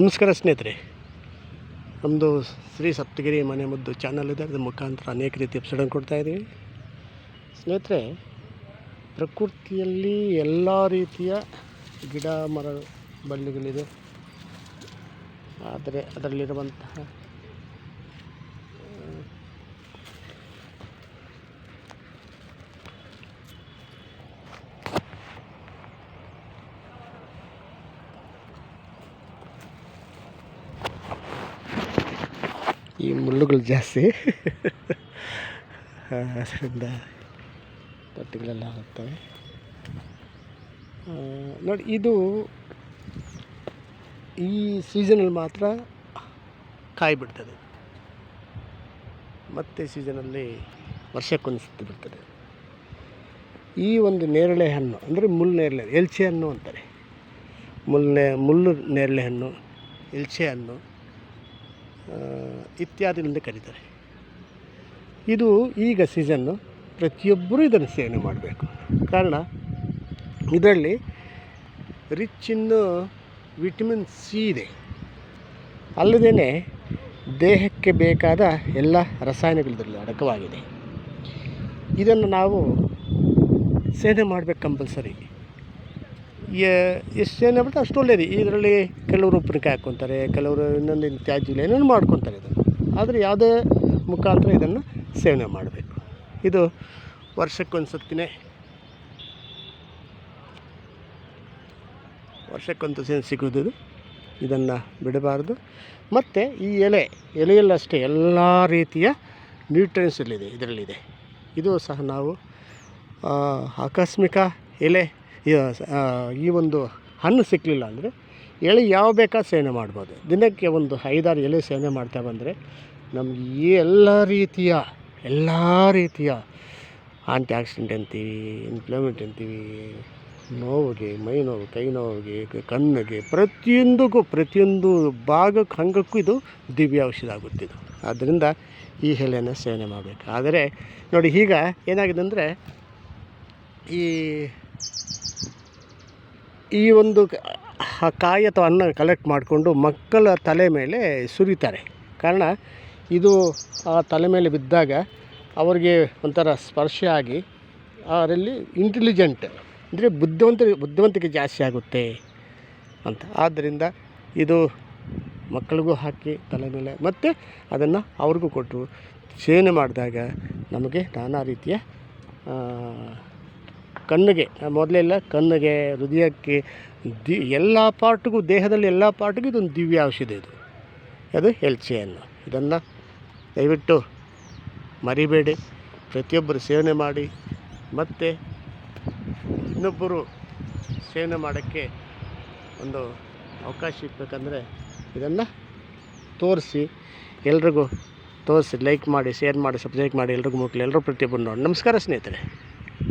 ನಮಸ್ಕಾರ ಸ್ನೇಹಿತರೆ. ನಮ್ಮದು ಶ್ರೀ ಸಪ್ತಗಿರಿ ಮನೆ ಮುದ್ದು ಚಾನಲ್ ಇದೆ. ಅದರ ಮುಖಾಂತರ ಅನೇಕ ರೀತಿ ಕೊಡ್ತಾ ಇದ್ದೀವಿ. ಸ್ನೇಹಿತರೆ, ಪ್ರಕೃತಿಯಲ್ಲಿ ಎಲ್ಲ ರೀತಿಯ ಗಿಡ ಮರ ಬಳ್ಳಿಗಳಿದೆ ಆದರೆ ಅದರಲ್ಲಿರುವಂತಹ ಈ ಮುಳ್ಳುಗಳು ಜಾಸ್ತಿ. ಅದರಿಂದ ತೊಟ್ಟಿಗಳೆಲ್ಲ ಹೋಗ್ತವೆ ನೋಡಿ, ಇದು ಈ ಸೀಸನಲ್ಲಿ ಮಾತ್ರ ಕಾಯಿ ಬಿಡ್ತದೆ ಮತ್ತೆ ಸೀಸನಲ್ಲಿ ವರ್ಷಕ್ಕೊಂದು ಸುತ್ತಿ ಬಿಡ್ತದೆ ಈ ಒಂದು ನೇರಳೆ ಹಣ್ಣು, ಅಂದರೆ ಮುಳ್ಳು ನೇರಳೆ, ಎಲ್ಚೆ ಹಣ್ಣು ಅಂತಾರೆ. ಮುಳ್ಳೆ ಮುಳ್ಳು ನೇರಳೆ ಹಣ್ಣು, ಎಲ್ಚೆ ಹಣ್ಣು ಇತ್ಯಾದಿಗಳಿಂದ ಕರೀತಾರೆ. ಇದು ಈಗ ಸೀಸನ್ನು ಪ್ರತಿಯೊಬ್ಬರೂ ಇದನ್ನು ಸೇವನೆ ಮಾಡಬೇಕು. ಕಾರಣ, ಇದರಲ್ಲಿ ರಿಚ್ ಇನ್ ವಿಟಮಿನ್ ಸಿ ಇದೆ. ಅಲ್ಲದೇ ದೇಹಕ್ಕೆ ಬೇಕಾದ ಎಲ್ಲ ರಸಾಯನಗಳು ಇದರಲ್ಲಿ ಅಡಕವಾಗಿದೆ. ಇದನ್ನು ನಾವು ಸೇವನೆ ಮಾಡಬೇಕು ಕಂಪಲ್ಸರಿ. ಎಷ್ಟು ಬಿಟ್ಟು ಅಷ್ಟು ಒಳ್ಳೆಯದು ಇದರಲ್ಲಿ ಕೆಲವರು ಉಪ್ಪಿನಕಾಯಿ ಹಾಕ್ಕೊತಾರೆ, ಕೆಲವರು ಇನ್ನೊಂದು ತ್ಯಾಜ್ಯ ಏನೇನು ಮಾಡ್ಕೊತಾರೆ ಇದನ್ನು. ಆದರೆ ಯಾವುದೇ ಮುಖಾಂತರ ಇದನ್ನು ಸೇವನೆ ಮಾಡಬೇಕು. ಇದು ವರ್ಷಕ್ಕೊಂದು ಸತ್ತಿನೇ ವರ್ಷಕ್ಕೊಂದು ಸೇನೆ ಸಿಗೋದು ಇದು. ಇದನ್ನು ಬಿಡಬಾರ್ದು. ಮತ್ತು ಈ ಎಲೆ, ಎಲೆಯಲ್ಲಷ್ಟೇ ಎಲ್ಲ ರೀತಿಯ ನ್ಯೂಟ್ರಿಯನ್ಸ್ ಇಲ್ಲಿದೆ ಇದರಲ್ಲಿದೆ. ಇದು ಸಹ ನಾವು ಆಕಸ್ಮಿಕ ಎಲೆ ಈ- ಒಂದು ಹಣ್ಣು ಸಿಕ್ಕಲಿಲ್ಲ ಅಂದರೆ ಎಳೆ ಯಾವ ಬೇಕಾ ಸೇವನೆ ಮಾಡ್ಬೋದು. ದಿನಕ್ಕೆ ಒಂದು ಐದಾರು ಎಲೆ ಸೇವನೆ ಮಾಡ್ತಾ ಬಂದರೆ ನಮಗೆ ಈ ಎಲ್ಲ ರೀತಿಯ ಎಲ್ಲ ರೀತಿಯ ಆಂಟಿ ಆಕ್ಸಿಡೆಂಟ್ ಅಂತೀವಿ ಇನ್ಫ್ಲಮೆಂಟ್ ಅಂತೀವಿ, ನೋವಿಗೆ, ಮೈ ನೋವು, ಕೈ ನೋವಿಗೆ, ಕಣ್ಣಿಗೆ ಪ್ರತಿಯೊಂದಕ್ಕೂ, ಪ್ರತಿಯೊಂದು ಭಾಗಕ್ಕೆ ಹಂಗಕ್ಕೂ ಇದು ದಿವ್ಯ ಔಷಧ ಆಗುತ್ತಿದ್ದು ಆದ್ದರಿಂದ ಈ ಎಲೆಯನ್ನು ಸೇವನೆ ಮಾಡಬೇಕು. ಆದರೆ ನೋಡಿ, ಈಗ ಏನಾಗಿದೆ ಅಂದರೆ ಈ ಈ ಒಂದು ಕಾಯಿ ಅಥವಾ ಅನ್ನ ಕಲೆಕ್ಟ್ ಮಾಡಿಕೊಂಡು ಮಕ್ಕಳ ತಲೆ ಮೇಲೆ ಸುರಿತಾರೆ. ಕಾರಣ, ಇದು ಆ ತಲೆ ಮೇಲೆ ಬಿದ್ದಾಗ ಅವರಿಗೆ ಒಂಥರ ಸ್ಪರ್ಶ ಆಗಿ ಅವರಲ್ಲಿ ಇಂಟೆಲಿಜೆಂಟ್ ಅಂದರೆ ಬುದ್ಧಿವಂತ, ಬುದ್ಧಿವಂತಿಕೆ ಜಾಸ್ತಿ ಆಗುತ್ತೆ ಅಂತ. ಆದ್ದರಿಂದ ಇದು ಮಕ್ಕಳಿಗೂ ಹಾಕಿ ತಲೆ ಮೇಲೆ ಮತ್ತು ಅದನ್ನು ಅವ್ರಿಗೂ ಕೊಟ್ಟು ಸೇವನೆ ಮಾಡಿದಾಗ ನಮಗೆ ನಾನಾ ರೀತಿಯ ಕಣ್ಣಿಗೆ ಮೊದಲೆಲ್ಲ ಕಣ್ಣಿಗೆ, ಹೃದಯಕ್ಕೆ, ದಿ, ಎಲ್ಲ ಪಾರ್ಟ್ಗೂ, ದೇಹದಲ್ಲಿ ಎಲ್ಲ ಪಾರ್ಟ್ಗೂ ಇದೊಂದು ದಿವ್ಯ ಔಷಧ ಇದು. ಅದು ಎಲ್ಚೆಯನ್ನು ಇದನ್ನು ದಯವಿಟ್ಟು ಮರಿಬೇಡಿ. ಪ್ರತಿಯೊಬ್ಬರು ಸೇವನೆ ಮಾಡಿ. ಮತ್ತು ಇನ್ನೊಬ್ಬರು ಸೇವನೆ ಮಾಡೋಕ್ಕೆ ಒಂದು ಅವಕಾಶ ಇರಬೇಕಂದ್ರೆ ಇದನ್ನು ತೋರಿಸಿ. ಎಲ್ರಿಗೂ ತೋರಿಸಿ, ಲೈಕ್ ಮಾಡಿ, ಶೇರ್ ಮಾಡಿ, ಸಬ್ಸ್ಕ್ರೈಬ್ ಮಾಡಿ, ಎಲ್ರಿಗೂ ಮುಟ್ಲಿ ಎಲ್ಲರೂ ಪ್ರತಿಯೊಬ್ಬರು ನೋಡಿ. ನಮಸ್ಕಾರ ಸ್ನೇಹಿತರೆ.